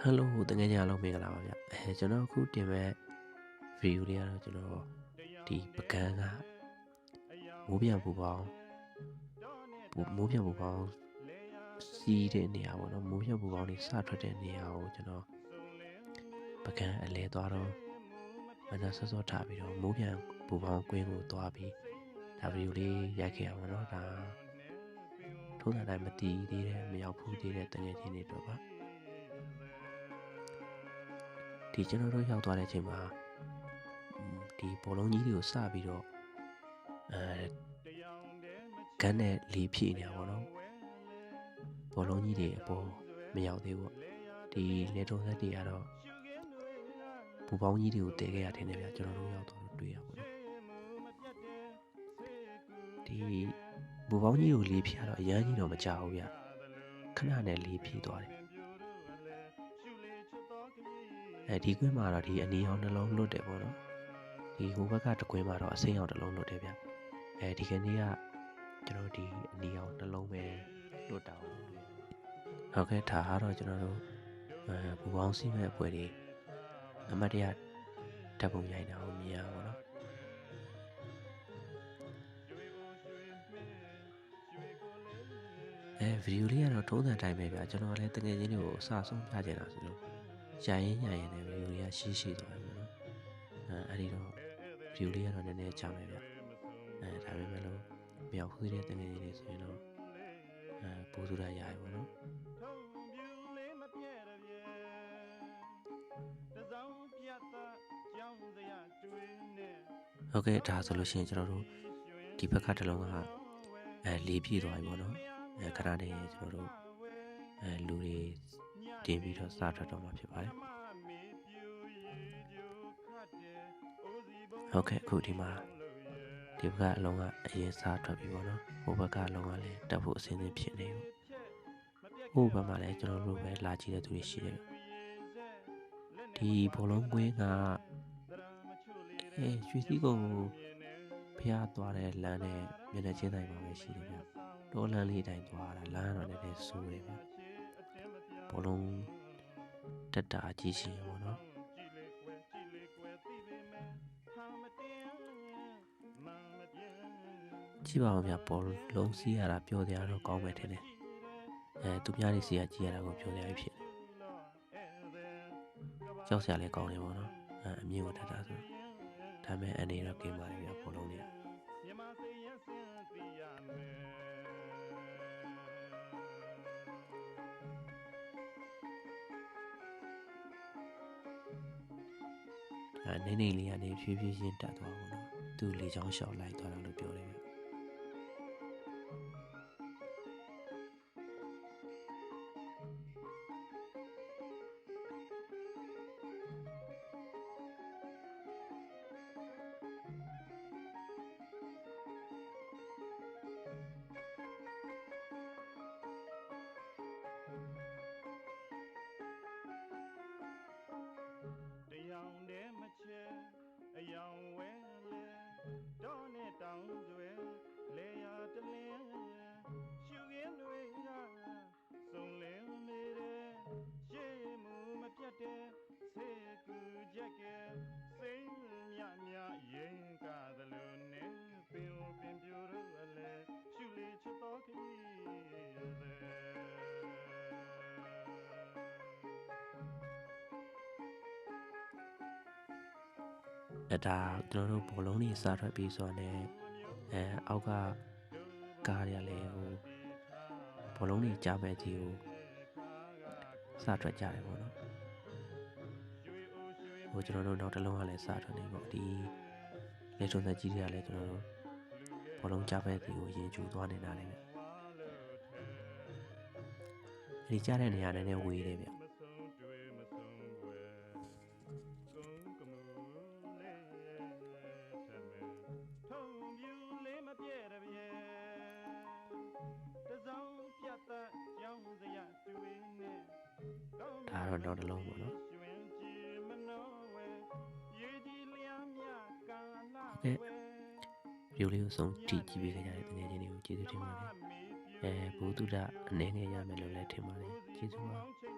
ဟယ်လိုတကယ်ကြအောင်မင်္ဂလာပါဗျအဲကျွန်တော်အခုတင်မဲ့ဗီဒီယိုလေးကတော့ကျွန်တော်ဒီပကန်းကမိုးပြန်ပူပေါင်းပူမိုးပြန်ပူပေါင်းစီးတဲ့နေရာပေါ့နော်မိုးပြန်ပူပေါင်းတွေစထွက်တဲ့နေရာကိုကျွန်တော်ပကန်းအလဲသွားတော့မနက်စောစောထားပြီးတော့မိုးပြန်ပူပေါင်းကွင်းကိုသွားပြီးဒါဗီဒီယိုလေးရိုက်ခဲ့ရပါတော့ဒါထိုးတဲ့တိုင်းမတီးသေးတဲ့မရောက်ဘူးသေးတဲ့တကယ်ချင်းတွေတော့ပါ ဒီကျွန်တော်တို့ရောက်သွားတဲ့အချိန်မှာ음ဒီဘောလုံးကြီးတွေကိုစပြီးတော့အဲကန်းနဲ့လီဖြည့်နေတာပေါ့နော်ဘောလုံးကြီးတွေအပေါ်မရောက်သေးဘူးပေါ့ဒီလေတုံးသက်တွေကတော့ဘူပေါင်းကြီးတွေကိုတည်ခဲ့ရတဲ့နေဗျာကျွန်တော်တို့ရောက်သွားတော့တွေ့ရပါတော့ဒီဘူပေါင်းကြီးကိုလီဖြည့်ရတော့အရန်ကြီးတော့မကြောက်ဘူးဗျခဏနဲ့လီဖြည့်သွားတယ် အဲဒီကွင်းမှာတော့ဒီအနီအောင်နှလုံးလွတ်တယ်ပေါ့နော်ဒီဟိုဘက်ကတကွင်းမှာတော့အစိမ်းအောင်တစ်လုံးလွတ်တယ်ဗျအဲဒီကနေ့ကကျွန်တော်ဒီအနီအောင်နှလုံးပဲလွတ်တာကိုတွေ့ဟုတ်ကဲ့ဒါကတော့ကျွန်တော်တို့အဲဘူပေါင်းစီးမဲ့အပွဲတွေအမတ်တရဓာတ်ပုံရိုက်တာကိုမြင်ရပါတော့အဲဗီဒီယိုလေးကတော့ထုံးစံအတိုင်းပဲဗျကျွန်တော်လည်းတကယ်ချင်းတွေကိုအစအဆုံးပြချင်တာဆိုလို့ ရရင်ရရင်လည်းဗီဒီယိုလေးကရှိရှိသွားပြီပေါ့နော်အဲအဲ့ဒီတော့ဗီဒီယိုလေးကတော့နည်းနည်းကြာမယ်ဗျအဲဒါပေမဲ့လို့မြောက်ခွေးတဲ့တငယ်လေးဆိုရင်တော့အဲပိုးစုရရရပေါ့နော်ဟုတ်ကဲ့ဒါဆိုလို့ရှိရင်ကျွန်တော်တို့ဒီဘက်ကတစ်လုံးကအဲလေးပြည့်သွားပြီပေါ့နော်အဲခဏနေကျွန်တော်တို့အဲလူတွေ တင်ပြီးတော့စထွက်တော့မှာဖြစ်ပါတယ်ဟုတ်ကဲ့အခုဒီမှာဒီဘက်ကအလုံးကအရင်စားထွက်ပြီပေါ့နော်ဟိုဘက်ကအလုံးကလည်းတက်ဖို့အဆင်သင့်ဖြစ်နေဘူးဟိုဘက်မှာလည်းကျွန်တော်တို့ပဲလာကြည့်တဲ့သူတွေရှိတယ်ဒီဘောလုံးကွင်းကအဲရွှေစည်းကုန်းကိုဖျားသွားတဲ့လမ်းနဲ့မျက်နှာချင်းတိုင်းမှာပဲရှိတယ်ဗျတောလမ်းလေးတိုင်းသွားတာလမ်းတော့လည်းလည်းဆိုးတယ်ဗျ ဘောလုံးတက်တာအကြီးရှင်ပေါ့နော်ကြည့်ပါဦးဗျဘောလုံးစီးရတာပြောကြတော့ကောင်းမယ်ထင်တယ်အဲသူများတွေစီးရကြည့်ရတာကိုပြောကြရဖြစ်တယ်ကြောက်စရာလည်းကောင်းတယ်ပေါ့နော်အဲအမြင့်ကိုတက်တာဆိုဒါပေမဲ့အနေတော့กินပါလေဗျဘောလုံးတွေ အဲနေနေလေးကနေဖြည်းဖြည်းချင်းတက်သွားပါတော့သူလေချောင်းလျှောက်လိုက်သွားတယ်လို့ပြောတယ်ဗျ အဲဒါကျွန်တော်တို့ဘောလုံးတွေစားထွက်ပြီးဆိုတော့လည်းအဲအောက်ကကားတွေကလည်းဟိုဘောလုံးတွေကြားမဲ့ကြီးကိုစားထွက်ကြတယ်ပေါ့နော်ဟိုကျွန်တော်တို့နောက်တစ်လုံးကလည်းစားထွက်နေပေါ့ဒီလေထုံသက်ကြီးတွေကလည်းကျွန်တော်တို့ဘောလုံးကြားမဲ့ကြီးကိုရင်ကျူသွားနေတာလေဗျအဲဒီကြားတဲ့နေရာနဲ့လည်းဝေးတယ်ဗျ ကောင်းဒါတော့နောက်တစ်လုံးပေါ့နော်ရွှင်ကြည်မနောဝဲရေကြီးလျာမြကာလာကဲဗီဒီယိုလေးကိုဆုံးကြည့်ကြည့်ပေးကြတဲ့တကယ်ချင်းတွေကိုကျေးဇူးတင်ပါတယ်အဲဘုသူဒ္ဓအနေနဲ့ရမယ်လို့လည်းထင်ပါတယ်ကျေးဇူးပါချိန်